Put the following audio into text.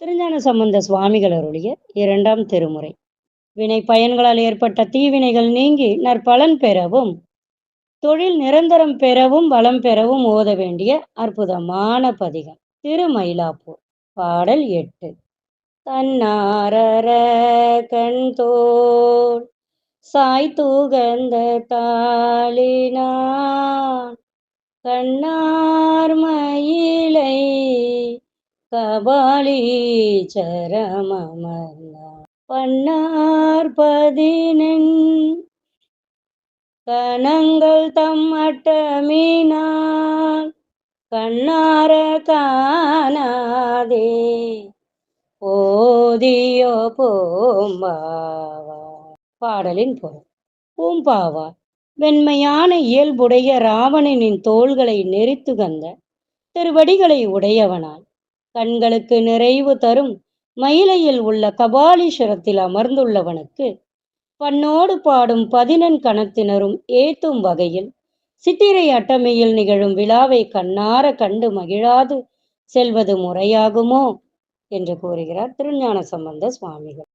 திருஞான சம்பந்த சுவாமிகள் அருளிய இரண்டாம் திருமுறை. வினை பயன்களால் ஏற்பட்ட தீவினைகள் நீங்கி நற்பலன் பெறவும் தொழில் நிரந்தரம் பெறவும் வளம் பெறவும் ஓத வேண்டிய அற்புதமான பதிகம். திருமயிலாப்பூர் பாடல் எட்டு. தன்னாரர கண் தோல் சாய் தூகந்த தாளினான். கண்ணார் கபாலீச்சரமமர்ந்தார் பன்னார் பதினெண் கணங்கள் தம் அட்டமினால் கண்ணார காணாதே. போதியோ பூம்பாவா. பாடலின் பொருள் பூம்பாவா வெண்மையான இயல்புடைய ராவணனின் தோள்களை நெறித்துகந்த திருவடிகளை உடையவனாய் கண்களுக்கு நிறைவு தரும் மயிலையில் உள்ள கபாலீஸ்வரத்தில் அமர்ந்துள்ளவனுக்கு பண்ணோடு பாடும் பதினெண் கணத்தினரும் ஏத்தும் வகையில் சித்திரை அட்டமையில் நிகழும் விழாவை கண்ணார கண்டு மகிழாது செல்வது முறையாகுமோ? என்று கூறுகிறார் திருஞான சம்பந்த சுவாமிகள்.